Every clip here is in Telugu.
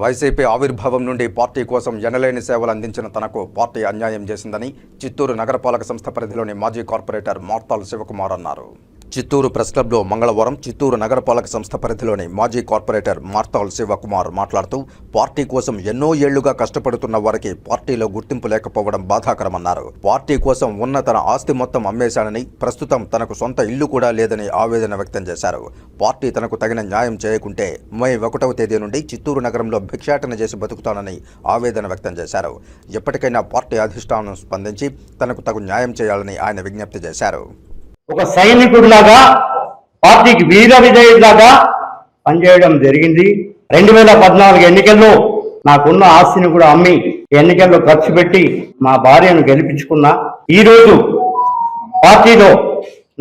వైసీపీ ఆవిర్భావం నుండి పార్టీ కోసం ఎనలేని సేవలు అందించిన తనకు పార్టీ అన్యాయం చేసిందని చిత్తూరు నగరపాలక సంస్థ పరిధిలోని మాజీ కార్పొరేటర్ మార్తాల్ శివకుమార్ అన్నారు. చిత్తూరు ప్రెస్ క్లబ్లో మంగళవారం చిత్తూరు నగరపాలక సంస్థ పరిధిలోని మాజీ కార్పొరేటర్ మార్తాల్ శివకుమార్ మాట్లాడుతూ పార్టీ కోసం ఎన్నో ఏళ్ళుగా కష్టపడుతున్న వారికి పార్టీలో గుర్తింపు లేకపోవడం బాధాకరమన్నారు. పార్టీ కోసం ఉన్న తన ఆస్తి మొత్తం అమ్మేశానని ప్రస్తుతం తనకు సొంత ఇల్లు కూడా లేదని ఆవేదన వ్యక్తం చేశారు. పార్టీ తనకు తగిన న్యాయం చేయకుంటే మే ఒకటవ తేదీ నుండి చిత్తూరు నగరంలో భిక్షాటన చేసి బతుకుతానని ఆవేదన వ్యక్తం చేశారు. ఎప్పటికైనా పార్టీ అధిష్టానం స్పందించి తనకు తగు న్యాయం చేయాలని ఆయన విజ్ఞప్తి చేశారు. ఒక సైనికుడిలాగా పార్టీకి వీర విజయుడిలాగా పనిచేయడం జరిగింది. రెండు వేల పద్నాలుగు ఎన్నికల్లో నాకున్న ఆస్తిని కూడా అమ్మి ఎన్నికల్లో ఖర్చు పెట్టి మా భార్యను గెలిపించుకున్నా. ఈ రోజు పార్టీలో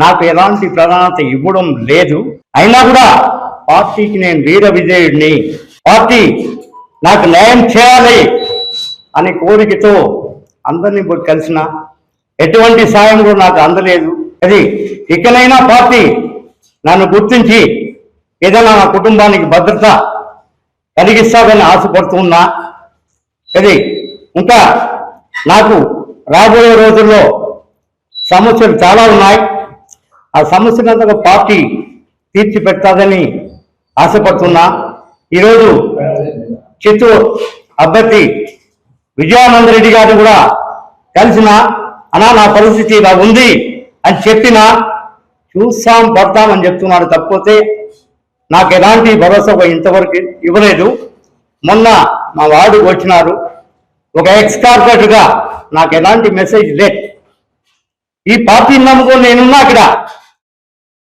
నాకు ఎలాంటి ప్రాధాన్యత ఇవ్వడం లేదు. అయినా కూడా పార్టీకి నేను వీర విజయుడిని పార్టీ నాకు న్యాయం చేయాలి అనే కోరికతో అందరినీ కలిసిన ఎటువంటి సాయం కూడా నాకు అందలేదు. అది ఇకనైనా పార్టీ నన్ను గుర్తించి ఏదైనా నా కుటుంబానికి భద్రత కలిగిస్తాదని ఆశపడుతున్నా అది ఇంకా నాకు రాబోయే రోజుల్లో సమస్యలు చాలా ఉన్నాయి. ఆ సమస్యలంతా పార్టీ తీర్చి పెడతాదని ఆశపడుతున్నా. ఈరోజు చిత్తూరు అభ్యర్థి విజయానంద రెడ్డి గారిని కూడా కలిసిన అనా నా పరిస్థితి ఇలా ఉంది. అని చెప్పినా చూస్తాం పడతామని చెప్తున్నాడు. తప్పితే నాకు ఎలాంటి భరోసా ఇంతవరకు ఇవ్వలేదు. మొన్న మా వాడు వచ్చినారు. ఒక ఎక్స్ కార్పొరేటర్గా నాకు ఎలాంటి మెసేజ్ లేదు. ఈ పార్టీని నమ్ముకొని నేనున్నా ఇక్కడ.